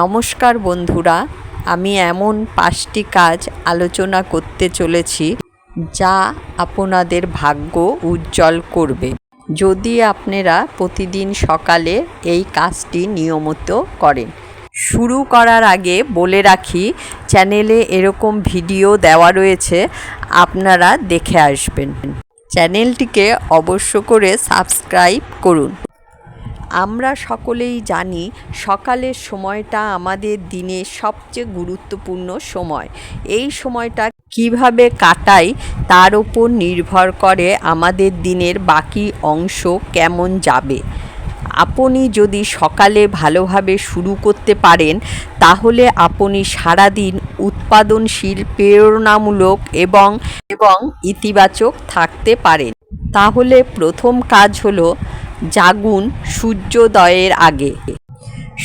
নমস্কার বন্ধুরা, আমি এমন পাঁচটি কাজ আলোচনা করতে চলেছি যা আপনাদের ভাগ্য উজ্জ্বল করবে। যদি আপনারা প্রতিদিন সকালে এই কাজটি নিয়মিত করেন। শুরু করার আগে বলে রাখি, চ্যানেলে এরকম ভিডিও দেওয়া রয়েছে, আপনারা দেখে আসবেন। চ্যানেলটিকে অবশ্য করে সাবস্ক্রাইব করুন। আমরা সকলেই জানি সকালের সময়টা আমাদের দিনের সবচেয়ে গুরুত্বপূর্ণ সময়। এই সময়টা কীভাবে কাটাই তার উপর নির্ভর করে আমাদের দিনের বাকি অংশ কেমন যাবে। আপনি যদি সকালে ভালোভাবে শুরু করতে পারেন, তাহলে আপনি সারাদিন উৎপাদনশীল, প্রেরণামূলক এবং এবং ইতিবাচক থাকতে পারেন। তাহলে প্রথম কাজ হলো জাগুন সূর্যোদয়ের আগে।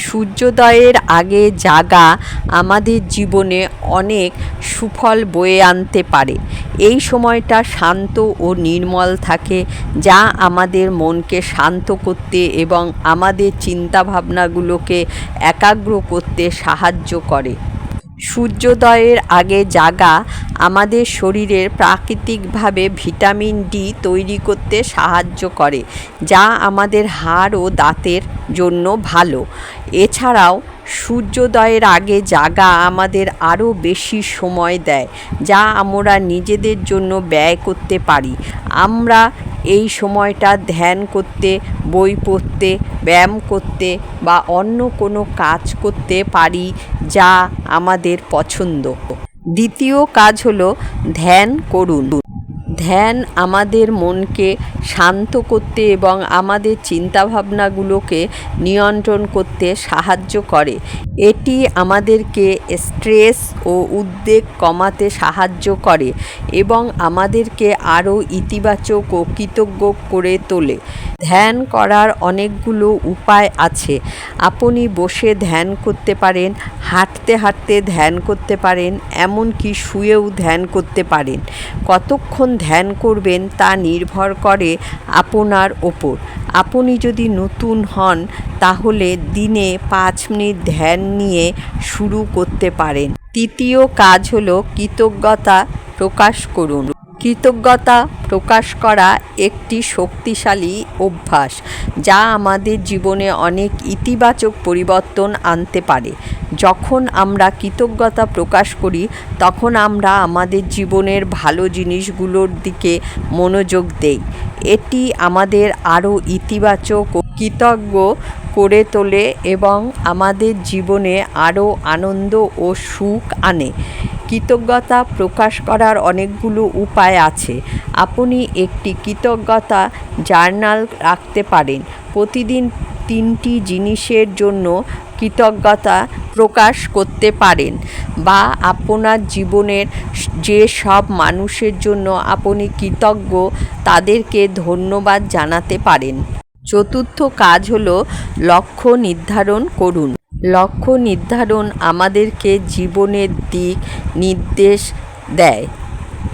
সূর্যোদয়ের আগে জাগা আমাদের জীবনে অনেক সুফল বয়ে আনতে পারে। এই সময়টা শান্ত ও নির্মল থাকে, যা আমাদের মনকে শান্ত করতে এবং আমাদের চিন্তাভাবনাগুলোকে একাগ্র করতে সাহায্য করে। সূর্যোদয়ের আগে জাগা আমাদের শরীরের প্রাকৃতিকভাবে ভিটামিন ডি তৈরি করতে সাহায্য করে, যা আমাদের হাড় ও দাঁতের জন্য ভালো। এছাড়াও, সূর্যোদয়ের আগে জাগা আমাদের আরও বেশি সময় দেয়, যা আমরা নিজেদের জন্য ব্যয় করতে পারি। আমরা এই সময়টা ধ্যান করতে, বই পড়তে, ব্যায়াম করতে বা অন্য কোনো কাজ করতে পারি যা আমাদের পছন্দ। দ্বিতীয় কাজ হলো ধ্যান করুন। ধ্যান আমাদের মনকে শান্ত করতে এবং আমাদের চিন্তাভাবনাগুলোকে নিয়ন্ত্রণ করতে সাহায্য করে। এটি আমাদেরকে স্ট্রেস ও উদ্বেগ কমাতে সাহায্য করে এবং আমাদেরকে আরও ইতিবাচক ও কৃতজ্ঞ করে তোলে। ধ্যান করার অনেকগুলো উপায় আছে। আপনি বসে ধ্যান করতে পারেন, হাঁটতে হাঁটতে ধ্যান করতে পারেন, এমনকি শুয়েও ধ্যান করতে পারেন। কতক্ষণ ধ্যান করবেন তা নির্ভর করে আপনার ওপর। আপনি যদি নতুন হন, তাহলে দিনে পাঁচ মিনিট ধ্যান নিয়ে শুরু করতে পারেন। তৃতীয় কাজ হলো কৃতজ্ঞতা প্রকাশ করুন। কৃতজ্ঞতা প্রকাশ করা একটি শক্তিশালী অভ্যাস, যা আমাদের জীবনে অনেক ইতিবাচক পরিবর্তন আনতে পারে। যখন আমরা কৃতজ্ঞতা প্রকাশ করি, তখন আমরা আমাদের জীবনের ভালো জিনিসগুলোর দিকে মনোযোগ দেই। এটি আমাদের আরও ইতিবাচক ও কৃতজ্ঞ করে তোলে এবং আমাদের জীবনে আরও আনন্দ ও সুখ আনে। কৃতজ্ঞতা প্রকাশ করার অনেকগুলো উপায় আছে। আপনি একটি কৃতজ্ঞতা জার্নাল রাখতে পারেন। প্রতিদিন তিনটি জিনিসের জন্য কৃতজ্ঞতা প্রকাশ করতে পারেন বা আপনার জীবনের যে সব মানুষের জন্য আপনি কৃতজ্ঞ তাদেরকে ধন্যবাদ জানাতে পারেন। চতুর্থ কাজ হলো লক্ষ্য নির্ধারণ করুন। লক্ষ্য নির্ধারণ আমাদেরকে জীবনের দিক নির্দেশ দেয়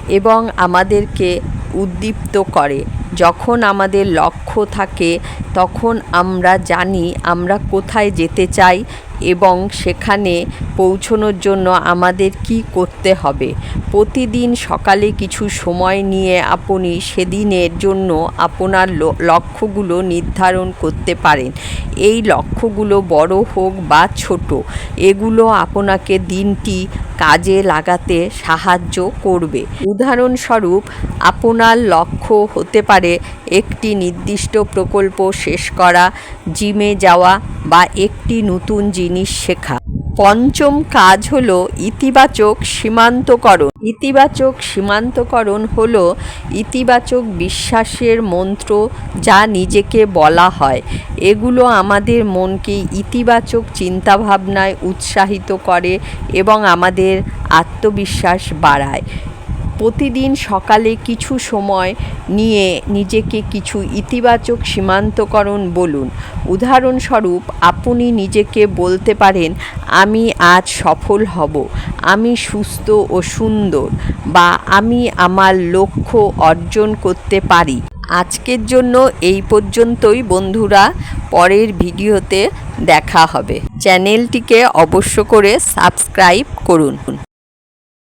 এবং আমাদেরকে উদ্দীপ্ত করে। যখন আমাদের লক্ষ্য থাকে তখন আমরা জানি আমরা কোথায় যেতে চাই এবং সেখানে পৌঁছনোর জন্য আমাদের কি করতে হবে। প্রতিদিন সকালে কিছু সময় নিয়ে আপনি সেদিনের জন্য আপনার লক্ষ্যগুলো নির্ধারণ করতে পারেন। এই লক্ষ্যগুলো বড় হোক বা ছোট, এগুলো আপনাকে দিনটি কাজে লাগাতে সাহায্য করবে। উদাহরণস্বরূপ, আপনার লক্ষ্য হতে পারে একটি নির্দিষ্ট প্রকল্প শেষ করা, জিমে যাওয়া বা একটি নতুন জিনিস শেখা। পঞ্চম কাজ হল ইতিবাচক সীমান্তকরণ। ইতিবাচক সীমান্তকরণ হল ইতিবাচক বিশ্বাসের মন্ত্র যা নিজেকে বলা হয়। এগুলো আমাদের মনকে ইতিবাচক চিন্তাভাবনায় উৎসাহিত করে এবং আমাদের আত্মবিশ্বাস বাড়ায়। প্রতিদিন সকালে কিছু সময় নিয়ে নিজেকে কিছু ইতিবাচক সীমান্তকরণ বলুন। উদাহরণস্বরূপ, আপনি নিজেকে বলতে পারেন, আমি আজ সফল হব। আমি সুস্থ ও সুন্দর বা আমি আমার লক্ষ্য অর্জন করতে পারি। আজকের জন্য এই পর্যন্তই বন্ধুরা। পরের ভিডিওতে দেখা হবে। চ্যানেলটিকে অবশ্য করে সাবস্ক্রাইব করুন।